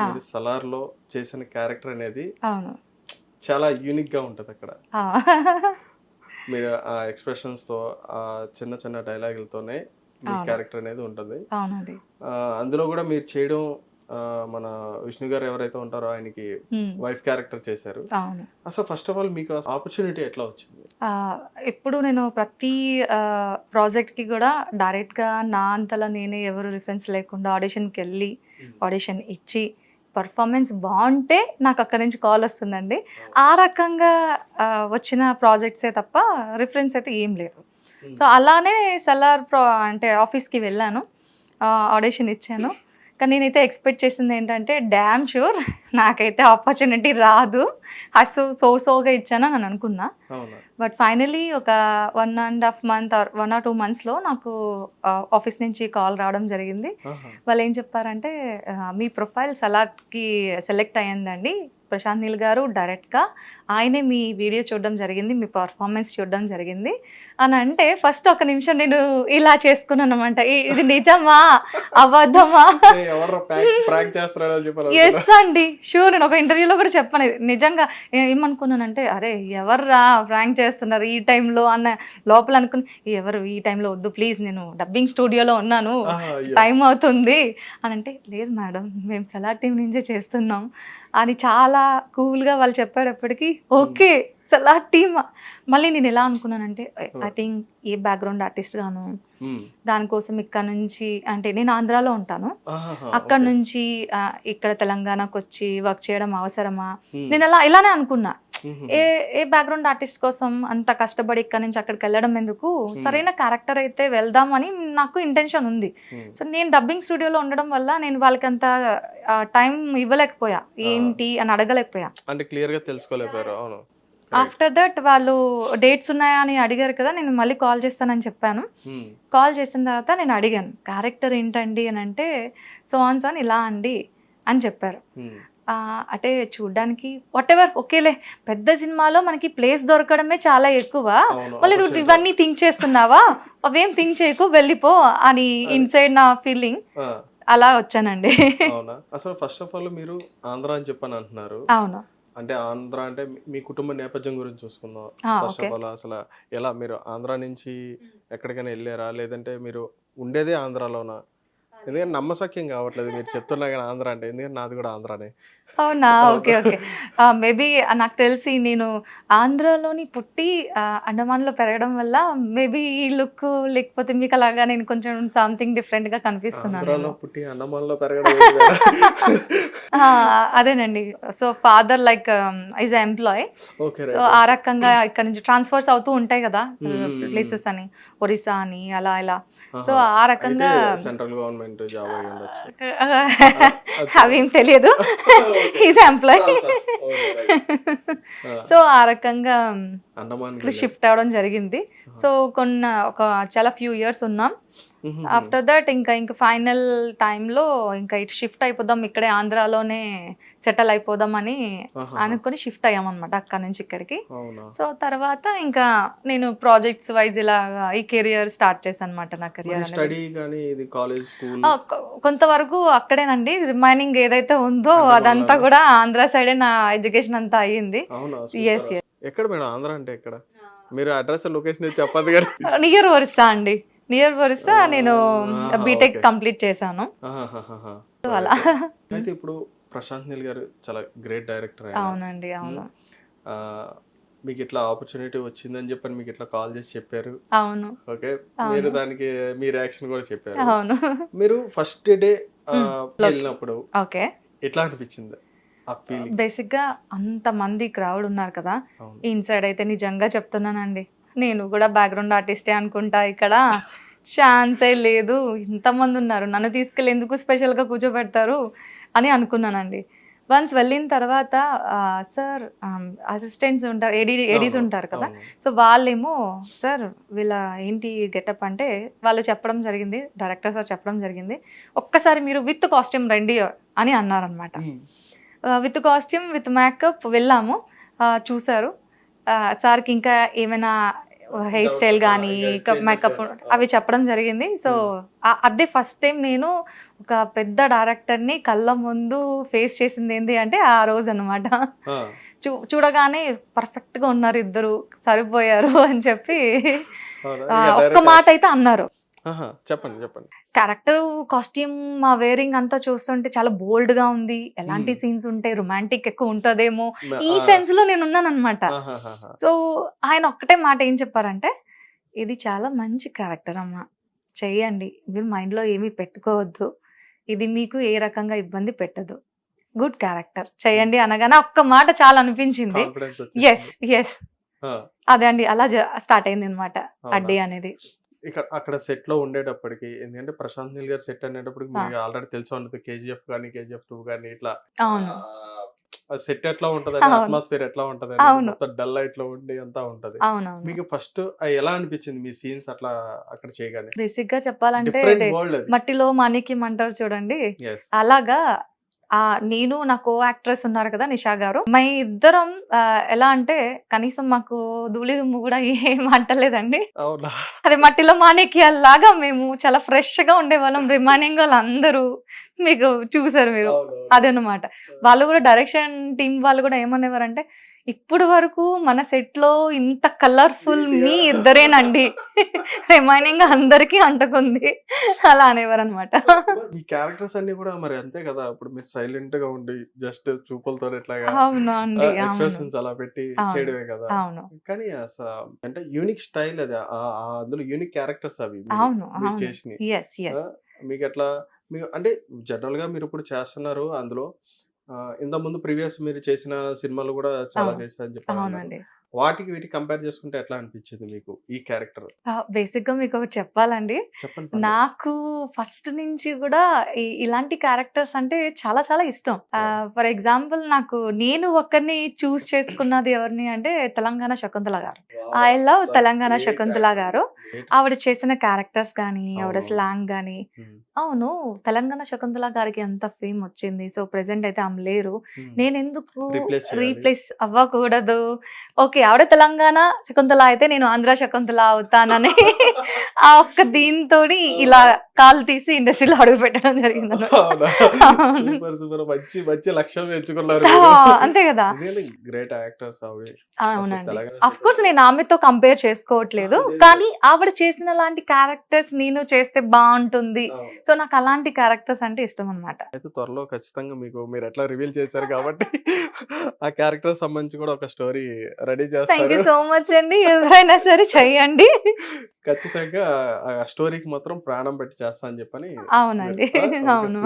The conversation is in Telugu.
మీరు సలార్లో చేసిన క్యారెక్టర్ అనేది అవును. చాలా యూనిక్గా ఉంటది అక్కడ. మీరు ఆ ఎక్స్ప్రెషన్స్తో ఆ చిన్న చిన్న డైలాగులతోనే మీ. క్యారెక్టర్ అనేది ఉంటుంది. అవునండి. అందులో కూడా మీరు చేయడం మన విష్ణు గారు ఎవరైతే ఉంటారో ఆయనకి వైఫ్ క్యారెక్టర్ చేశారు. అసలు ఫస్ట్ ఆఫ్ ఆల్ మీకు ఆపర్చునిటీ ఎట్లా వచ్చింది? ఎప్పుడు నేను ప్రతి ఆ, ప్రాజెక్ట్కి కూడా డైరెక్ట్గా నా అంతలా నేనే ఎవరు రిఫరెన్స్ లేకుండా ఆడిషన్కి వెళ్ళి ఆడిషన్ ఇచ్చి పర్ఫార్మెన్స్ బాగుంటే నాకు అక్కడి నుంచి కాల్ వస్తుందండి. ఆ రకంగా వచ్చిన ప్రాజెక్ట్సే తప్ప రిఫరెన్స్ అయితే ఏం లేదు. సో అలానే సెల్లార్ ప్రో అంటే ఆఫీస్కి వెళ్ళాను. ఆడిషన్ ఇచ్చాను. కానీ నేనైతే ఎక్స్పెక్ట్ చేసింది ఏంటంటే డ్యామ్ షూర్ నాకైతే ఆపర్చునిటీ రాదు. అసలు సో సోగా ఇచ్చాను అని అనుకున్నా. బట్ ఫైనలీ ఒక one and half month or one or two మంత్స్లో నాకు ఆఫీస్ నుంచి కాల్ రావడం జరిగింది. వాళ్ళు ఏం చెప్పారంటే "ఆ, మీ ప్రొఫైల్ సలాడ్కి సెలెక్ట్ అయ్యిందండి. ప్రశాంత్ నీల్ గారు డైరెక్ట్గా ఆయనే మీ వీడియో చూడడం జరిగింది మీ పర్ఫార్మెన్స్ చూడడం జరిగింది. అని అంటే ఫస్ట్ ఒక నిమిషం నేను ఇలా చేసుకున్నాను అనమాట ఇది నిజమా? అబద్ధమా? ఎస్ అండి. షూర్ నేను ఒక ఇంటర్వ్యూలో కూడా చెప్పాను. నిజంగా ఏమనుకున్నానంటే అరే ఎవర్రా ప్రాంక్ చేస్తున్నారు ఈ టైంలో? అన్న లోపల అనుకుని ఎవరు ఈ టైంలో వద్దు ప్లీజ్ నేను డబ్బింగ్ స్టూడియోలో ఉన్నాను. టైం అవుతుంది. అని అంటే లేదు మేడం మేము సలా టీం నుంచే చేస్తున్నాం. అని చాలా కూల్గా వాళ్ళు చెప్పేటప్పటికి ఓకే సలా టీమ్. మళ్ళీ నేను ఎలా అనుకున్నానంటే I think a background artist గాను దానికోసం ఇక్కడ నుంచి అంటే నేను ఆంధ్రాలో ఉంటాను. అక్కడ నుంచి ఇక్కడ తెలంగాణకు వచ్చి వర్క్ చేయడం అవసరమా? నేను అలా ఇలానే అనుకున్నా. ఏ ఏ బ్యాక్గ్రౌండ్ ఆర్టిస్ట్ కోసం అంత కష్టపడి ఇక్కడ నుంచి అక్కడికి వెళ్ళడం ఎందుకు? సరైన క్యారెక్టర్ అయితే వెళ్దామని నాకు ఇంటెన్షన్ ఉంది. సో నేను డబ్బింగ్ స్టూడియోలో ఉండడం వల్ల నేను వాళ్ళకి అంత టైం ఇవ్వలేకపోయా. ఏంటి అని అడగలేకపోయా. అంటే క్లియర్గా తెలుసుకోలేకపోయారు. అవును. ఆఫ్టర్ దట్ వాళ్ళు డేట్స్ ఉన్నాయా అని అడిగారు కదా నేను మళ్ళీ కాల్ చేస్తానని చెప్పాను. కాల్ చేసిన తర్వాత నేను అడిగాను క్యారెక్టర్ ఏంటండి? అని అంటే సో ఆన్ సోన్ ఇలా అండి అని చెప్పారు. అంటే చూడ్డానికి వాట్ ఎవర్ ఓకేలే పెద్ద సినిమాలో మనకి ప్లేస్ దొరకడమే చాలా ఎక్కువ. మళ్ళీ నువ్వు. ఇవన్నీ థింక్ చేస్తున్నావా? అవేం థింక్ చేయకు వెళ్ళిపో అని ఇన్సైడ్ నా ఫీలింగ్ అలా వచ్చానండి. అవునా? అసలు ఫస్ట్ ఆఫ్ ఆల్ మీరు ఆంధ్ర అని చెప్పని అంటున్నారు. అవును. అంటే ఆంధ్ర అంటే మీ- కుటుంబ నేపథ్యం గురించి చూసుకుందాం. ఫస్ట్ ఆఫ్ ఆల్ అసలు ఎలా మీరు ఆంధ్ర నుంచి ఎక్కడికైనా వెళ్ళారా? లేదంటే మీరు ఉండేదే ఆంధ్రాలోనా? ఎందుకంటే నమ్మసక్యం కావట్లేదు. మీరు చెప్తున్నా కానీ ఆంధ్ర అంటే ఎందుకంటే నాది కూడా ఆంధ్రానే. అవునా? Okay okay. మేబీ నాకు తెలిసి నేను ఆంధ్రాలోని పుట్టి అండమాన్లో పెరగడం వల్ల మేబీ ఈ లుక్ లేకపోతే మీకు అలాగా నేను కొంచెం సంథింగ్ డిఫరెంట్గా కనిపిస్తున్నాను. పుట్టి అండమాన్లో పెరగడం అదేనండి. So father like is employee so ఆ రకంగా ఇక్కడ నుంచి ట్రాన్స్ఫర్స్ అవుతూ ఉంటాయి కదా. ప్లేసెస్ అని ఒరిస్సా అని అలా ఇలా. సో ఆ రకంగా సెంట్రల్ గవర్నమెంట్ జాబ్ అయ్యి ఉండొచ్చు. అవేం తెలియదు. ఈజ్ ఎంప్లాయ్ సో ఆ రకంగా షిఫ్ట్ అవ్వడం జరిగింది. సో కొన్ని ఒక చాలా ఫ్యూ ఇయర్స్ ఉన్నాం. ఆఫ్టర్ దట్ ఇంకా ఇంకా ఫైనల్ టైంలో ఇంకా ఇటు షిఫ్ట్ అయిపోదాం ఇక్కడే ఆంధ్రాలోనే సెటిల్ అయిపోదాం అని అనుకుని షిఫ్ట్ అయ్యాం అనమాట అక్కడ నుంచి ఇక్కడికి. సో తర్వాత ఇంకా నేను ప్రాజెక్ట్స్ వైజ్ ఇలా ఈ కెరియర్ స్టార్ట్ చేశాను అనమాట నా కెరియర్ అనేది. స్టడీ కానీ ఇది కాలేజ్ స్కూల్ ఆ, కొ- కొంతవరకు అక్కడేనండి. రిమైనింగ్ ఏదైతే ఉందో అదంతా కూడా ఆంధ్ర సైడే నా ఎడ్యుకేషన్ అంతా అయ్యింది. అవునా? ఎస్. ఎక్కడ మేడం? ఆంధ్ర అంటే ఎక్కడ? మీరు అడ్రస్ లొకేషన్ చెప్పదు నియర్ ఒరిస్సా అండి. నియర్ ఒరిస్సా నేను ఆహా, బీటెక్ okay. కంప్లీట్ చేశాను. అలా. అయితే ఇప్పుడు ప్రశాంత్ నీల్ గారు చాలా గ్రేట్ డైరెక్టర్ అవునండి అవును. మీకు ఇట్లా ఆపర్చునిటీ వచ్చిందని చెప్పని మీకు ఇట్లా కాల్ చేసి చెప్పారు. అవును. ఓకే. మీరు దానికి మీ రియాక్షన్ కూడా చెప్పారు. అవును. మీరు ఫస్ట్ డే Hmm. వెళ్ళినప్పుడు ఓకే. ఎట్లా అనిపించింది బేసిక్గా అంత మంది క్రౌడ్ ఉన్నారు కదా. ఇన్సైడ్ అయితే నిజంగా చెప్తున్నానండి. నేను కూడా బ్యాక్గ్రౌండ్ ఆర్టిస్టే అనుకుంటా ఇక్కడ. ఛాన్సే లేదు. ఇంతమంది ఉన్నారు నన్ను తీసుకెళ్ళి ఎందుకు స్పెషల్గా కూర్చోబెడతారు అని అనుకున్నానండి. వన్స్ వెళ్ళిన తర్వాత సార్ అసిస్టెంట్స్ ఉంటారు ఏడీ ఏడీస్ ఉంటారు కదా. సో వాళ్ళేమో సార్ వీళ్ళ ఏంటి గెటప్ అంటే వాళ్ళు చెప్పడం జరిగింది డైరెక్టర్ సార్ చెప్పడం జరిగింది. ఒక్కసారి మీరు విత్ కాస్ట్యూమ్ రండి అని అన్నారనమాట. విత్ కాస్ట్యూమ్ విత్ మేకప్ వెళ్ళాము. ఆ, సార్కి ఇంకా ఏమైనా హెయిర్ స్టైల్ కానీ మేకప్ అవి చెప్పడం జరిగింది. సో అదే ఫస్ట్ టైం నేను ఒక పెద్ద డైరెక్టర్ని కళ్ళ ముందు ఫేస్ చేసింది ఏంటి అంటే ఆ రోజు అనమాట చూ చూడగానే పర్ఫెక్ట్గా ఉన్నారు ఇద్దరు సరిపోయారు అని చెప్పి ఒక్క మాట అయితే అన్నారు. చెప్పండి చెప్పండి. క్యారెక్టర్ కాస్ట్యూమ్ మా వేరింగ్ అంతా చూస్తుంటే చాలా బోల్డ్గా ఉంది. ఎలాంటి Hmm. సీన్స్ ఉంటాయి రొమాంటిక్ ఎక్కువ ఉంటదేమో. ఈ ఆ, సెన్స్లో నేను ఉన్నాను అనమాట ఆహాహాహా. సో ఆయన ఒక్కటే మాట ఏం చెప్పారంటే ఇది చాలా మంచి క్యారెక్టర్ అమ్మా. చెయ్యండి. మీరు మైండ్లో ఏమీ పెట్టుకోవద్దు. ఇది మీకు ఏ రకంగా ఇబ్బంది పెట్టదు. గుడ్ క్యారెక్టర్ చేయండి అనగానే ఒక్క మాట చాలా అనిపించింది. Confidence ఎస్ వచ్చేసింది. ఎస్ ఆ, అదే అండి. అలా స్టార్ట్ అయింది అనమాట అవునా? అడ్డీ అనేది. ఇక్కడ అక్కడ సెట్లో ఉండేటప్పటికి ఎందుకంటే ప్రశాంత్ నీల్ గారు సెట్ అనేటప్పటికి. మీకు ఆల్రెడీ తెలిసి ఉంటుంది. కేజీఎఫ్ కానీ కేజీఎఫ్ టూ కానీ ఇట్లా సెట్ ఎట్లా ఉంటది. అట్మాస్ఫియర్ ఎట్లా ఉంటది. మొత్తం డల్ లైట్లో ఉండి అంతా ఉంటది. మీకు ఫస్ట్ ఎలా అనిపించింది మీ సీన్స్ అట్లా అక్కడ చేయగానే? బేసిక్గా చెప్పాలంటే మట్టిలో మాణిక్యం అంటారు చూడండి. అలాగా నేను నా కో యాక్ట్రెస్ ఉన్నారు కదా నిషా గారు. మా ఇద్దరం ఆ, ఎలా అంటే కనీసం మాకు ధూళి దుమ్ము కూడా ఏం అంటలేదండి. అది మట్టిలో మాణిక్యాల్లాగా మేము చాలా ఫ్రెష్గా ఉండేవాళ్ళం. రిమైనింగ్ వాళ్ళందరూ. మీకు చూసారు మీరు. అదనమాట వాళ్ళు కూడా డైరెక్షన్ టీం వాళ్ళు కూడా ఏమనేవారంటే ఇప్పుడు వరకు మన సెట్లో ఇంత కలర్ఫుల్ మీ ఇద్దరేనండి. రిమైనింగ్ అందరికీ అంటుకుంది. అలా అనేవారు అనమాట ఈ క్యారెక్టర్స్ అన్ని కూడా మరి అంతే కదా ఇప్పుడు మీరు సైలెంట్గా ఉండి జస్ట్ చూపులతో అవును ఎక్స్ప్రెషన్స్ అలా పెట్టి. చేయడమే కదా. అవును. కానీ అంటే యూనిక్ స్టైల్ అది అందులో యూనిక్ క్యారెక్టర్స్ అవి అవును ఎస్ మీకు ఎట్లా మీకు అంటే జనరల్గా మీరు ఇప్పుడు చేస్తున్నారు అందులో. ఇంత ముందు ప్రీవియస్ మీరు చేసిన సినిమాలు కూడా చాలా. చేశారని చెప్పారు అవునండి. వాటికి వీటికి కంపేర్ చేసుకుంటే ఎట్లా అనిపించింది మీకు ఈ క్యారెక్టర్ బేసిక్గా మీకు ఒకటి చెప్పాలండి. నాకు ఫస్ట్ నుంచి కూడా ఇలాంటి క్యారెక్టర్స్ అంటే చాలా చాలా ఇష్టం ఫర్ ఎగ్జాంపుల్ నాకు నేను ఒక్కరిని చూస్ చేసుకున్నది ఎవరిని అంటే తెలంగాణ శకుంతల గారు ఐ లవ్ తెలంగాణ శకుంతల. గారు. ఆవిడ చేసిన క్యారెక్టర్స్ కానీ ఆవిడ. స్లాంగ్ కానీ. అవును తెలంగాణ శకుంతల గారికి ఎంత ఫేమ్ వచ్చింది సో ప్రెసెంట్ అయితే ఆమె లేరు. నేను ఎందుకు. రీప్లేస్ అవ్వకూడదు ఓకే ఆవిడ తెలంగాణ శకుంతల అయితే నేను ఆంధ్ర శకుంతల అవుతానని ఆ ఒక్క దీంతో ఇలా కాలు తీసి ఇండస్ట్రీలో అడుగు పెట్టడం జరిగింది మంచి మంచి లక్ష్యం అంతే కదా. గ్రేట్ యాక్టర్స్ ఆవిడ. అవునండి. అఫ్ కోర్స్ నేను ఆమెతో కంపేర్ చేసుకోవట్లేదు. కానీ ఆవిడ చేసిన లాంటి క్యారెక్టర్స్ నేను చేస్తే బాగుంటుంది. సో నాకు అలాంటి క్యారెక్టర్స్ అంటే ఇష్టం అనమాట అయితే త్వరలో ఖచ్చితంగా మీకు మీరు ఎట్లా రివీల్ చేశారు కాబట్టి ఆ క్యారెక్టర్ సంబంధించి కూడా ఒక స్టోరీ రెడీ థ్యాంక్ యూ చేస్తారు సో మచ్ అండి. ఎవరైనా సరే చెయ్యండి ఖచ్చితంగా ఆ స్టోరీకి మాత్రం ప్రాణం పెట్టి చేస్తా అని చెప్పని అవునండి. అవును.